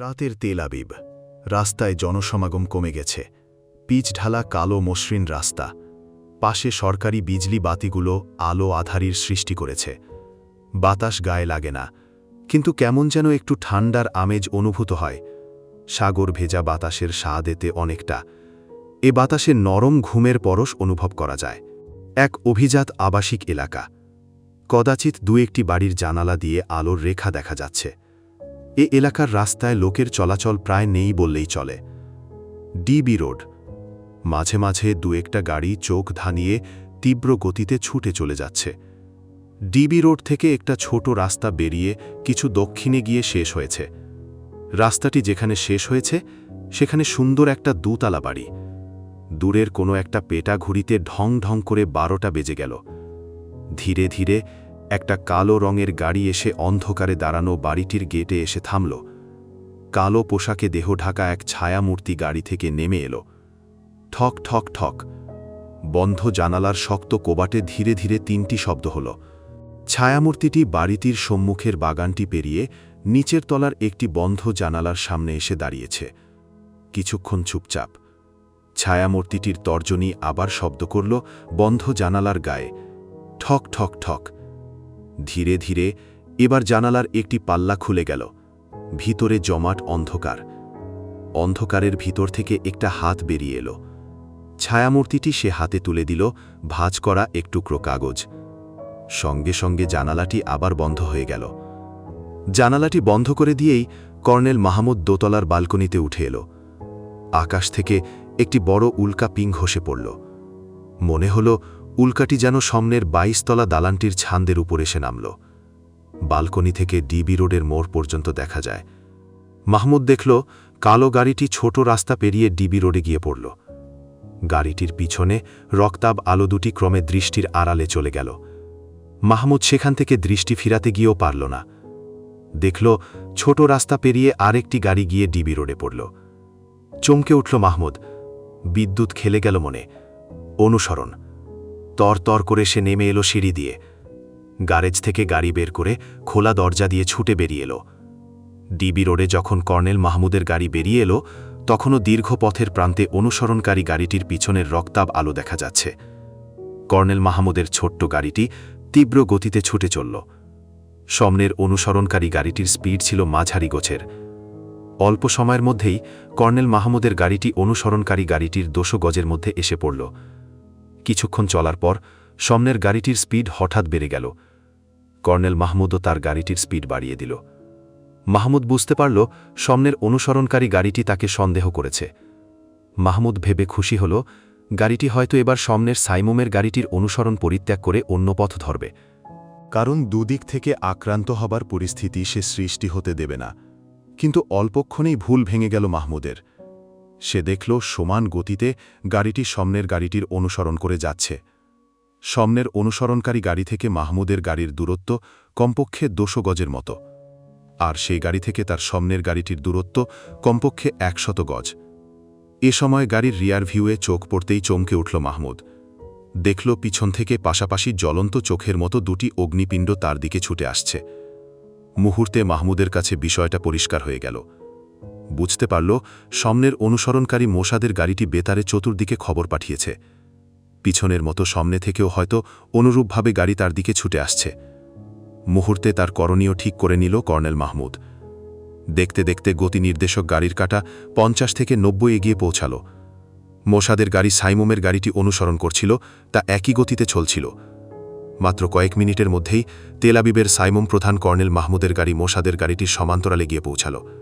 রাতের Tel Aviv. রাস্তায় জনসমাগম কমে গেছে। পিচ ঢালা কালো মসৃণ রাস্তা। পাশে সরকারি বিজলি বাতিগুলো আলো আধারির সৃষ্টি করেছে। বাতাস গায়ে লাগে না। কিন্তু কেমন যেন একটু ঠান্ডার আমেজ অনুভূত হয়। সাগর ভেজা বাতাসের স্বাদ এতে অনেকটা। এ বাতাসে নরম ঘুমের পরশ অনুভব করা যায়। এক অভিজাত আবাসিক এলাকা। কদাচিৎ দু একটি বাড়ির জানালা দিয়ে আলোর রেখা দেখা যাচ্ছে। এ এলাকার রাস্তায় লোকের চলাচল প্রায় নেই বললেই চলে। DB road. মাঝে মাঝে দু একটা গাড়ি চোখ ধানিয়ে তীব্র গতিতে ছুটে চলে যাচ্ছে। ডিবি রোড থেকে একটা ছোট রাস্তা বেরিয়ে কিছু দক্ষিণে গিয়ে শেষ হয়েছে। রাস্তাটি যেখানে শেষ হয়েছে, সেখানে সুন্দর একটা দুতলা বাড়ি। দূরের কোনো একটা পেটা ঘুরিতে ঢং ঢং করে বারোটা বেজে গেল। ধীরে ধীরে একটা কালো রঙের গাড়ি এসে অন্ধকারে দাঁড়ানো বাড়িটির গেটে এসে থামল। কালো পোশাকে দেহ ঢাকা এক ছায়ামূর্তি গাড়ি থেকে নেমে এলো। ঠক ঠক ঠক। বন্ধ জানালার শক্ত কোবাটে ধীরে ধীরে তিনটি শব্দ হল। ছায়ামূর্তিটি বাড়িটির সম্মুখের বাগানটি পেরিয়ে নিচের তলার একটি বন্ধ জানালার সামনে এসে দাঁড়িয়েছে। কিছুক্ষণ চুপচাপ। ছায়ামূর্তিটির তর্জনী আবার শব্দ করল বন্ধ জানালার গায়ে। ঠক ঠক ঠক। ধীরে ধীরে এবার জানালার একটি পাল্লা খুলে গেল। ভিতরে জমাট অন্ধকার। অন্ধকারের ভিতর থেকে একটা হাত বেরিয়ে এলো। ছায়ামূর্তিটি সে হাতে তুলে দিল, ভাঁজ করা এক টুকরো কাগজ। সঙ্গে সঙ্গে জানালাটি আবার বন্ধ হয়ে গেল। জানালাটি বন্ধ করে দিয়েই কর্নেল মাহমুদ দোতলার বালকনিতে উঠে এলো। আকাশ থেকে একটি বড় উল্কা পিং ঘষে পড়ল। মনে হল উল্কাটি যেন সামনের বাইশতলা দালানটির ছান্দের উপর এসে নামল। বালকনি থেকে ডিবি রোডের মোড় পর্যন্ত দেখা যায়। মাহমুদ দেখল, কালো গাড়িটি ছোট রাস্তা পেরিয়ে ডিবি রোডে গিয়ে পড়ল। গাড়িটির পিছনে রক্তাব আলো দুটি ক্রমে দৃষ্টির আড়ালে চলে গেল। মাহমুদ সেখান থেকে দৃষ্টি ফিরাতে গিয়েও পারল না। দেখল, ছোট রাস্তা পেরিয়ে আরেকটি গাড়ি গিয়ে ডিবি রোডে পড়ল। চমকে উঠল মাহমুদ। বিদ্যুৎ খেলে গেল মনে। অনুসরণ। তর করে সে নেমে এলো সিঁড়ি দিয়ে। গ্যারেজ থেকে গাড়ি বের করে খোলা দরজা দিয়ে ছুটে বেরিয়ে এলো। ডিবি রোডে যখন কর্নেল মাহমুদের গাড়ি বেরিয়ে এলো, তখনও দীর্ঘ পথের প্রান্তে অনুসরণকারী গাড়িটির পিছনের রক্তাব আলো দেখা যাচ্ছে। কর্নেল মাহমুদের ছোট্ট গাড়িটি তীব্র গতিতে ছুটে চলল। সামনের অনুসরণকারী গাড়িটির স্পিড ছিল মাঝারি গোছের। অল্প সময়ের মধ্যেই কর্নেল মাহমুদের গাড়িটি অনুসরণকারী গাড়িটির দোষো গজের মধ্যে এসে পড়ল। কিছুক্ষণ চলার পর সামনের গাড়িটির স্পিড হঠাৎ বেড়ে গেল। কর্নেল মাহমুদও তার গাড়িটির স্পিড বাড়িয়ে দিল। মাহমুদ বুঝতে পারল সামনের অনুসরণকারী গাড়িটি তাকে সন্দেহ করেছে। মাহমুদ ভেবে খুশি হল, গাড়িটি হয়তো এবার সামনের সাইমুমের গাড়িটির অনুসরণ পরিত্যাগ করে অন্য পথ ধরবে। কারণ দুদিক থেকে আক্রান্ত হবার পরিস্থিতি সে সৃষ্টি হতে দেবে না। কিন্তু অল্পক্ষণেই ভুল ভেঙে গেল মাহমুদের। সে দেখল সমান গতিতে গাড়িটি সামনের গাড়িটির অনুসরণ করে যাচ্ছে। সামনের অনুসরণকারী গাড়ি থেকে মাহমুদের গাড়ির দূরত্ব কমপক্ষে দোশো গজের মতো, আর সেই গাড়ি থেকে তার সামনের গাড়িটির দূরত্ব কমপক্ষে একশত গজ। এ সময় গাড়ির রিয়ার ভিউয়ে চোখ পড়তেই চমকে উঠল মাহমুদ। দেখল পিছন থেকে পাশাপাশি জ্বলন্ত চোখের মতো দুটি অগ্নিপিণ্ড তার দিকে ছুটে আসছে। মুহূর্তে মাহমুদের কাছে বিষয়টা পরিষ্কার হয়ে গেল। বুঝতে পারল সামনের অনুসরণকারী মোসাদের গাড়িটি বেতারে চতুর্দিকে খবর পাঠিয়েছে। পিছনের মতো সামনে থেকেও হয়তো অনুরূপভাবে গাড়ি তার দিকে ছুটে আসছে। মুহূর্তে তার করণীয় ঠিক করে নিল কর্নেল মাহমুদ। দেখতে দেখতে গতি নির্দেশক গাড়ির কাটা পঞ্চাশ থেকে নব্বই এগিয়ে পৌঁছাল। মোসাদের গাড়ি সাইমুমের গাড়িটি অনুসরণ করছিল, তা একই গতিতে চলছিল। মাত্র কয়েক মিনিটের মধ্যেই তেলাবিবের সাইমুম প্রধান কর্নেল মাহমুদের গাড়ি মোসাদের গাড়িটির সমান্তরালে গিয়ে পৌঁছাল।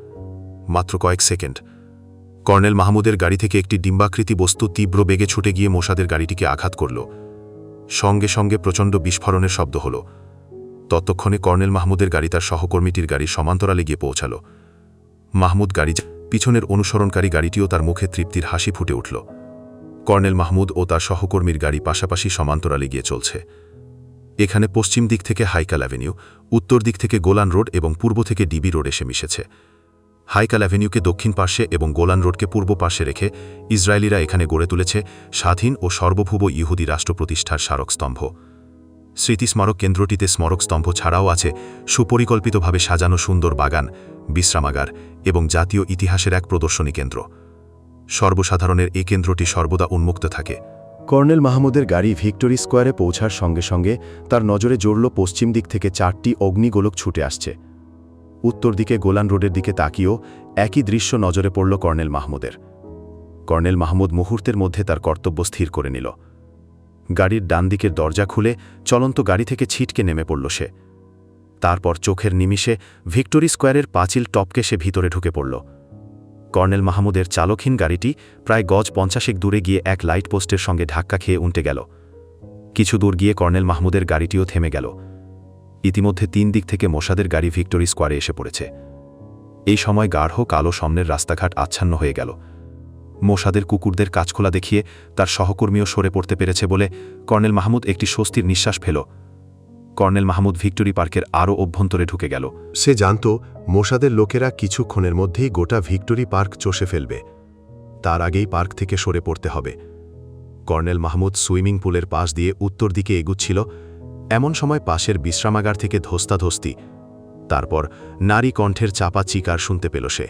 মাত্র কয়েক সেকেন্ড। কর্নেল মাহমুদের গাড়ি থেকে একটি ডিম্বাকৃতি বস্তু তীব্র বেগে ছুটে গিয়ে মোসাদের গাড়িটিকে আঘাত করল। সঙ্গে সঙ্গে প্রচণ্ড বিস্ফোরণের শব্দ হল। ততক্ষণে কর্নেল মাহমুদের গাড়ি তার সহকর্মীটির গাড়ি সমান্তরালে গিয়ে পৌঁছাল। মাহমুদ গাড়ি পিছনের অনুসরণকারী গাড়িটিও তার মুখে তৃপ্তির হাসি ফুটে উঠল। কর্নেল মাহমুদ ও তার সহকর্মীর গাড়ি পাশাপাশি সমান্তরালে গিয়ে চলছে। এখানে পশ্চিম দিক থেকে হাইকাল অ্যাভিনিউ, উত্তর দিক থেকে গোলান রোড এবং পূর্ব থেকে ডিবি রোড এসে মিশেছে। হাইকাল অ্যাভিনিউকে দক্ষিণ পার্শ্বে এবং গোলান রোডকে পূর্ব পার্শ্বে রেখে ইসরায়েলিরা এখানে গড়ে তুলেছে স্বাধীন ও সর্বভূব ইহুদি রাষ্ট্র প্রতিষ্ঠার স্মারকস্তম্ভ স্মৃতিস্মারক কেন্দ্রটিতে স্মারকস্তম্ভ ছাড়াও আছে সুপরিকল্পিতভাবে সাজানো সুন্দর বাগান, বিশ্রামাগার এবং জাতীয় ইতিহাসের এক প্রদর্শনী কেন্দ্র। সর্বসাধারণের এই কেন্দ্রটি সর্বদা উন্মুক্ত থাকে। কর্নেল মাহমুদের গাড়ি ভিক্টোরি স্কোয়ারে পৌঁছার সঙ্গে সঙ্গে তার নজরে জড়ল পশ্চিম দিক থেকে চারটি অগ্নিগোলক ছুটে আসছে। উত্তর দিকে গোলান রোডের দিকে তাকিয়েও একই দৃশ্য নজরে পড়ল কর্নেল মাহমুদের। কর্নেল মাহমুদ মুহূর্তের মধ্যে তার কর্তব্য স্থির করে নিল। গাড়ির ডান দিকের দরজা খুলে চলন্ত গাড়ি থেকে ছিটকে নেমে পড়ল সে। তারপর চোখের নিমিষে ভিক্টোরি স্কোয়ারের পাঁচিল টপকে সে ভিতরে ঢুকে পড়ল। কর্নেল মাহমুদের চালকহীন গাড়িটি প্রায় গজ পঞ্চাশেক দূরে গিয়ে এক লাইট পোস্টের সঙ্গে ধাক্কা খেয়ে উল্টে গেল। কিছু দূর গিয়ে কর্নেল মাহমুদের গাড়িটিও থেমে গেল। ইতিমধ্যে তিন দিক থেকে মোসাদের গাড়ি ভিক্টোরি স্কোয়ারে এসে পড়েছে। এই সময় গাঢ় কালো সামনের রাস্তাঘাট আচ্ছন্ন হয়ে গেল। মোসাদের কুকুরদের কাজখোলা দেখিয়ে তার সহকর্মীও সরে পড়তে পেরেছে বলে কর্নেল মাহমুদ একটি স্বস্তির নিঃশ্বাস ফেল। কর্নেল মাহমুদ ভিক্টোরি পার্কের আরও অভ্যন্তরে ঢুকে গেল। সে জানত মোসাদের লোকেরা কিছুক্ষণের মধ্যেই গোটা ভিক্টোরি পার্ক চষে ফেলবে। তার আগেই পার্ক থেকে সরে পড়তে হবে। কর্নেল মাহমুদ সুইমিং পুলের পাশ দিয়ে উত্তর দিকে এগুচ্ছিল। এমন সময় পাশের বিশ্রামাগার থেকে ধস্তাধস্তি। তারপর নারী কণ্ঠের চাপা চিকার শুনতে পেল সে।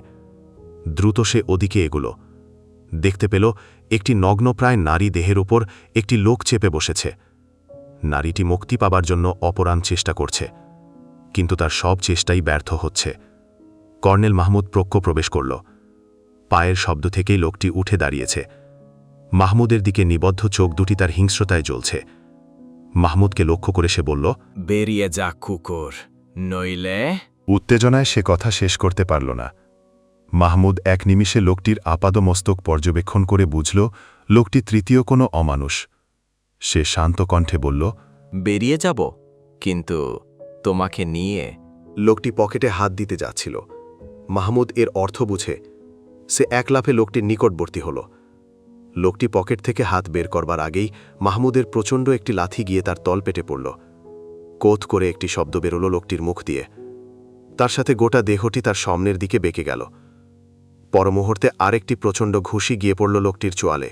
দ্রুত সে ওদিকে এগুলো। দেখতে পেল একটি নগ্নপ্রায় নারী দেহের ওপর একটি লোক চেপে বসেছে। নারীটি মুক্তি পাবার জন্য অপরাণ চেষ্টা করছে, কিন্তু তার সব চেষ্টাই ব্যর্থ হচ্ছে। কর্নেল মাহমুদ প্রক্ষ প্রবেশ করল। পায়ের শব্দ থেকেই লোকটি উঠে দাঁড়িয়েছে। মাহমুদের দিকে নিবদ্ধ চোখ দুটি তার হিংস্রতায় জ্বলছে। মাহমুদকে লক্ষ্য করে সে বলল বেরিয়ে যা কুকুর। নইলে? উত্তেজনায় সে কথা শেষ করতে পারল না। মাহমুদ এক নিমিষে লোকটির আপাদমস্তক পর্যবেক্ষণ করে বুঝল লোকটি তৃতীয় কোনো অমানুষ। সে শান্ত কণ্ঠে বলল বেরিয়ে যাব কিন্তু তোমাকে নিয়ে। লোকটি পকেটে হাত দিতে যাচ্ছিল। মাহমুদ এর অর্থ বুঝে সে এক লাফে লোকটির নিকটবর্তী হল। লোকটি পকেট থেকে হাত বের করবার আগেই মাহমুদের প্রচণ্ড একটি লাথি গিয়ে তার তল পেটে পড়ল। কোথ করে একটি শব্দ বেরোল লোকটির মুখ দিয়ে। তার সাথে গোটা দেহটি তার সামনের দিকে বেঁকে গেল। পরমুহূর্তে আরেকটি প্রচণ্ড ঘুষি গিয়ে পড়ল লোকটির চোয়ালে।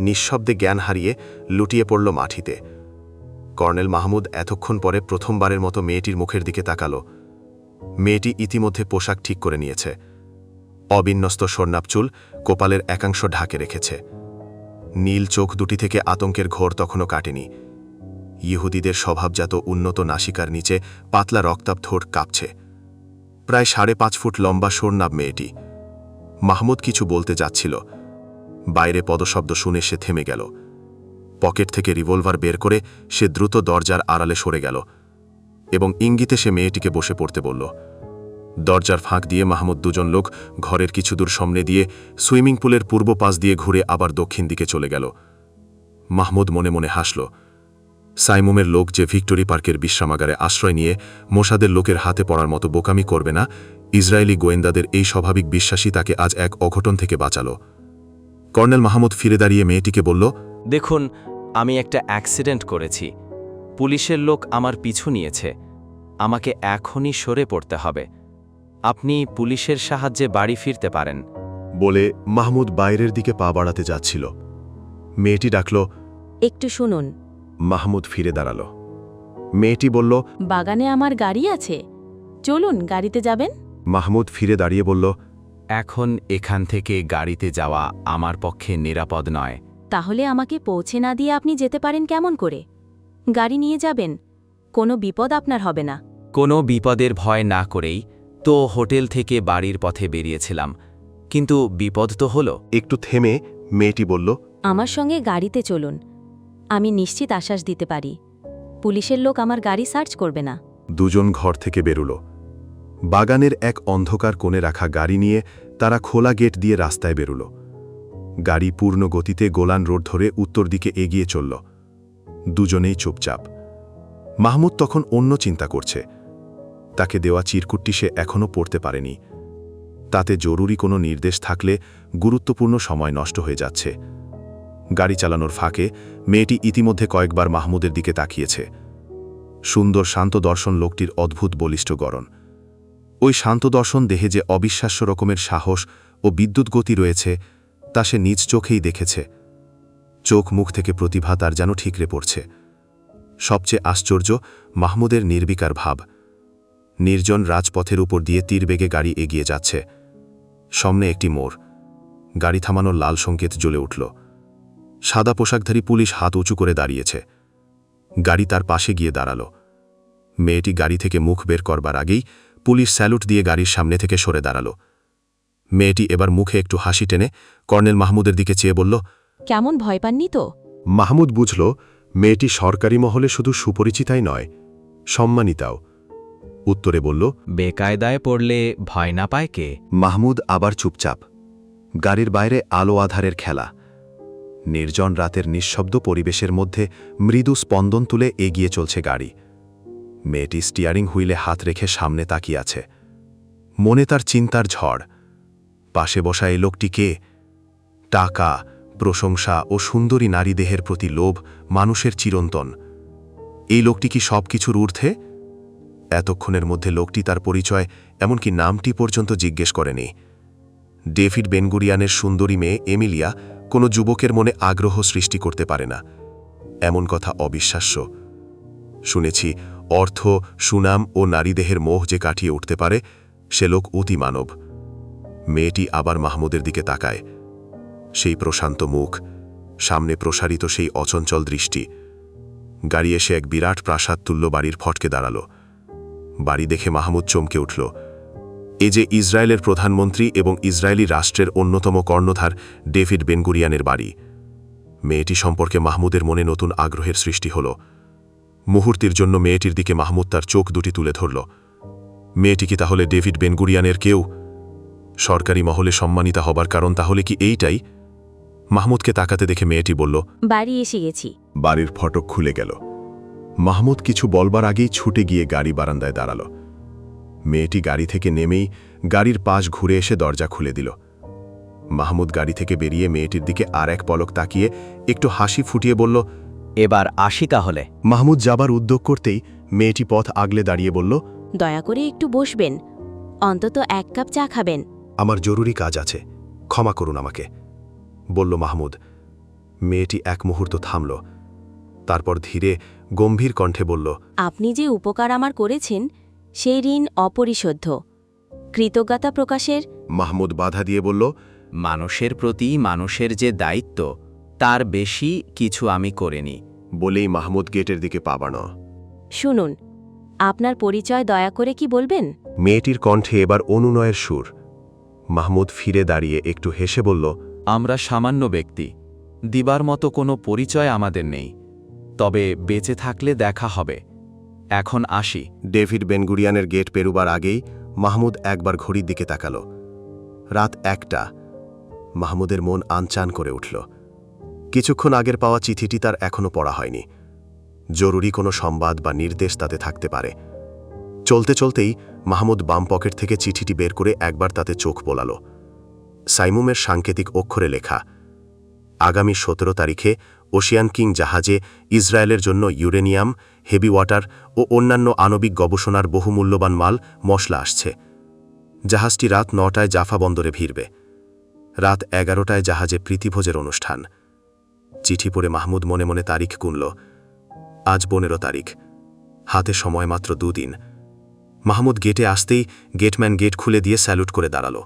নিঃশব্দে জ্ঞান হারিয়ে লুটিয়ে পড়ল মাঠিতে কর্নেল মাহমুদ এতক্ষণ পরে প্রথমবারের মতো মেয়েটির মুখের দিকে তাকালো। মেয়েটি ইতিমধ্যে পোশাক ঠিক করে নিয়েছে। অবিন্যস্ত স্বর্ণাপ চুল কোপালের একাংশ ঢাকে রেখেছে। নীল চোখ দুটি থেকে আতঙ্কের ঘোর তখনও কাটেনি। ইহুদিদের স্বভাবজাত উন্নত নাসিকার নিচে পাতলা রক্তাপ ঠোঁট কাঁপছে। প্রায় সাড়ে পাঁচ ফুট লম্বা স্বর্ণাব মেয়েটি। মাহমুদ কিছু বলতে যাচ্ছিল। বাইরে পদশব্দ শুনে সে থেমে গেল। পকেট থেকে রিভলভার বের করে সে দ্রুত দরজার আড়ালে সরে গেল এবং ইঙ্গিতে সে মেয়েটিকে বসে পড়তে বলল দরজার ফাঁক দিয়ে মাহমুদ দুজন লোক ঘরের কিছু দূর সামনে দিয়ে সুইমিং পুলের পূর্ব পাশ দিয়ে ঘুরে আবার দক্ষিণ দিকে চলে গেল। মাহমুদ মনে মনে হাসল। সাইমুমের লোক যে ভিক্টোরি পার্কের বিশ্রামাগারে আশ্রয় নিয়ে মোসাদের লোকের হাতে পড়ার মতো বোকামি করবে না, ইসরায়েলি গোয়েন্দাদের এই স্বাভাবিক বিশ্বাসী তাকে আজ এক অঘটন থেকে বাঁচাল। কর্নেল মাহমুদ ফিরে দাঁড়িয়ে মেয়েটিকে বলল, দেখুন, আমি একটা অ্যাক্সিডেন্ট করেছি। পুলিশের লোক আমার পিছু নিয়েছে। আমাকে এখনই সরে পড়তে হবে। আপনি পুলিশের সাহায্যে বাড়ি ফিরতে পারেন। বলে মাহমুদ বাইরের দিকে পা বাড়াতে যাচ্ছিল। মেয়েটি ডাকল একটু শুনুন। মাহমুদ ফিরে দাঁড়াল। মেয়েটি বলল বাগানে আমার গাড়ি আছে। চলুন গাড়িতে যাবেন? মাহমুদ ফিরে দাঁড়িয়ে বলল এখন এখান থেকে গাড়িতে যাওয়া আমার পক্ষে নিরাপদ নয়। তাহলে আমাকে পৌঁছে না দিয়ে আপনি যেতে পারেন কেমন করে? গাড়ি নিয়ে যাবেন কোনো বিপদ আপনার হবে না। কোনো বিপদের ভয় না করেই তো হোটেল থেকে বাড়ির পথে বেরিয়েছিলাম কিন্তু বিপদ তো হলো। একটু থেমে মেয়েটি বলল আমার সঙ্গে গাড়িতে চলুন আমি নিশ্চিত আশ্বাস দিতে পারি। পুলিশের লোক আমার গাড়ি সার্চ করবে না। দুজন ঘর থেকে বেরুল। বাগানের এক অন্ধকার কোণে রাখা গাড়ি নিয়ে তারা খোলা গেট দিয়ে রাস্তায় বেরুল। গাড়ি পূর্ণ গতিতে গোলান রোড ধরে উত্তর দিকে এগিয়ে চলল। দুজনেই চুপচাপ। মাহমুদ তখন অন্য চিন্তা করছে। তাকে দেওয়া চিরকুটটি সে এখনও পড়তে পারেনি। তাতে জরুরি কোনো নির্দেশ থাকলে গুরুত্বপূর্ণ সময় নষ্ট হয়ে যাচ্ছে। গাড়ি চালানোর ফাঁকে মেয়েটি ইতিমধ্যে কয়েকবার মাহমুদের দিকে তাকিয়েছে। সুন্দর শান্ত দর্শন লোকটির অদ্ভুত বলিষ্ঠ গড়ন। ওই শান্ত দর্শন দেহে যে অবিশ্বাস্য রকমের সাহস ও বিদ্যুৎ গতি রয়েছে, তা সে নিজ চোখেই দেখেছে। চোখ মুখ থেকে প্রতিভা তার যেন ঠিকরে পড়ছে। সবচেয়ে আশ্চর্য মাহমুদের নির্বিকার ভাব। নির্জন রাজপথের উপর দিয়ে তীরবেগে গাড়ি এগিয়ে যাচ্ছে। সামনে একটি মোড়। গাড়ি থামানোর লাল সংকেত জ্বলে উঠল। সাদা পোশাকধারী পুলিশ হাত উঁচু করে দাঁড়িয়েছে। গাড়ি তার পাশে গিয়ে দাঁড়াল। মেয়েটি গাড়ি থেকে মুখ বের করবার আগেই পুলিশ স্যালুট দিয়ে গাড়ির সামনে থেকে সরে দাঁড়াল। মেয়েটি এবার মুখে একটু হাসি টেনে কর্নেল মাহমুদের দিকে চেয়ে বলল কেমন ভয় পাননি তো? মাহমুদ বুঝল মেয়েটি সরকারি মহলে শুধু সুপরিচিতাই নয় সম্মানিতাও। উত্তরে বলল বেকায়দায় পড়লে ভয় না পায় কে? মাহমুদ আবার চুপচাপ। গাড়ির বাইরে আলো আধারের খেলা। নির্জন রাতের নিঃশব্দ পরিবেশের মধ্যে মৃদু স্পন্দন তুলে এগিয়ে চলছে গাড়ি। মেয়েটি স্টিয়ারিং হুইলে হাত রেখে সামনে তাকিয়ে আছে। মনে তার চিন্তার ঝড়। পাশে বসা এই লোকটি কে? টাকা প্রশংসা ও সুন্দরী নারী দেহের প্রতি লোভ মানুষের চিরন্তন। এই লোকটি কি সব কিছুর ঊর্ধ্বে? এতক্ষণের মধ্যে লোকটি তার পরিচয়, এমনকি নামটি পর্যন্ত জিজ্ঞেস করেনি। ডেভিড বেনগুরিয়ানের সুন্দরী মেয়ে এমিলিয়া কোনো যুবকের মনে আগ্রহ সৃষ্টি করতে পারে না। এমন কথা অবিশ্বাস্য। শুনেছি, অর্থ, সুনাম ও নারীদেহের মোহ যে কাটিয়ে উঠতে পারে, সে লোক অতি মানব। মেয়েটি আবার মাহমুদের দিকে তাকায়। সেই প্রশান্ত মুখ, সামনে প্রসারিত সেই অচঞ্চল দৃষ্টি। গাড়ি এসে এক বিরাট প্রাসাদ তুল্য বাড়ির ফটকে দাঁড়াল। বাড়ি দেখে মাহমুদ চমকে উঠল। এ যে ইসরায়েলের প্রধানমন্ত্রী এবং ইসরায়েলি রাষ্ট্রের অন্যতম কর্ণধার ডেভিড বেনগুরিয়ানের বাড়ি। মেয়েটি সম্পর্কে মাহমুদের মনে নতুন আগ্রহের সৃষ্টি হল। মুহূর্তের জন্য মেয়েটির দিকে মাহমুদ তার চোখ দুটি তুলে ধরল। মেয়েটি কি তাহলে ডেভিড বেনগুরিয়ানের কেউ? সরকারি মহলে সম্মানিতা হবার কারণ তাহলে কি এইটাই? মাহমুদকে তাকাতে দেখে মেয়েটি বলল বাড়ি এসে গেছি। বাড়ির ফটক খুলে গেল। মাহমুদ কিছু বলবার আগেই ছুটে গিয়ে গাড়ি বারান্দায় দাঁড়াল। মেয়েটি গাড়ি থেকে নেমেই গাড়ির পাশ ঘুরে এসে দরজা খুলে দিল। মাহমুদ গাড়ি থেকে বেরিয়ে মেয়েটির দিকে আর এক পলক তাকিয়ে একটু হাসি ফুটিয়ে বলল এবার আসি তাহলে। মাহমুদ যাবার উদ্যোগ করতেই মেয়েটি পথ আগলে দাঁড়িয়ে বলল দয়া করে একটু বসবেন। অন্তত এক কাপ চা খাবেন। আমার জরুরি কাজ আছে ক্ষমা করুন আমাকে বলল মাহমুদ। মেয়েটি এক মুহূর্ত থামল। তারপর ধীরে গম্ভীর কণ্ঠে বলল আপনি যে উপকার আমার করেছেন সেই ঋণ অপরিশোধ্য। কৃতজ্ঞতা প্রকাশের? মাহমুদ বাধা দিয়ে বলল মানুষের প্রতি মানুষের যে দায়িত্ব তার বেশি কিছু আমি করিনি। বলেই মাহমুদ গেটের দিকে পাবানো শুনুন আপনার পরিচয় দয়া করে কি বলবেন? মেয়েটির কণ্ঠে এবার অনুনয়ের সুর। মাহমুদ ফিরে দাঁড়িয়ে একটু হেসে বলল আমরা সামান্য ব্যক্তি দিবার মতো কোনো পরিচয় আমাদের নেই। তবে বেঁচে থাকলে দেখা হবে। এখন আসি। ডেভিড বেনগুরিয়ানের গেট পেরুবার আগেই মাহমুদ একবার ঘড়ির দিকে তাকাল। রাত একটা। মাহমুদের মন আনচান করে উঠল। কিছুক্ষণ আগের পাওয়া চিঠিটি তার এখনও পড়া হয়নি। জরুরি কোনো সংবাদ বা নির্দেশ তাতে থাকতে পারে। চলতে চলতেই মাহমুদ বাম পকেট থেকে চিঠিটি বের করে একবার তাতে চোখ বোলাল। সাইমুমের সাংকেতিক অক্ষরে লেখা, আগামী সতেরো তারিখে ওশিয়ান কিং জাহাজে ইসরায়েলের জন্য ইউরেনিয়াম, হেভি ওয়াটার ও অন্যান্য আণবিক গবেষণার বহুমূল্যবান মাল মশলা আসছে। জাহাজটি রাত নটায় জাফা বন্দরে ভিড়বে। রাত এগারোটায় জাহাজে প্রীতিভোজের অনুষ্ঠান। চিঠি পড়ে মাহমুদ মনে মনে তারিখ গুনল। আজ পনেরো তারিখ। হাতে সময় মাত্র দুদিন। মাহমুদ গেটে আসতেই গেটম্যান গেট খুলে দিয়ে স্যালুট করে দাঁড়াল।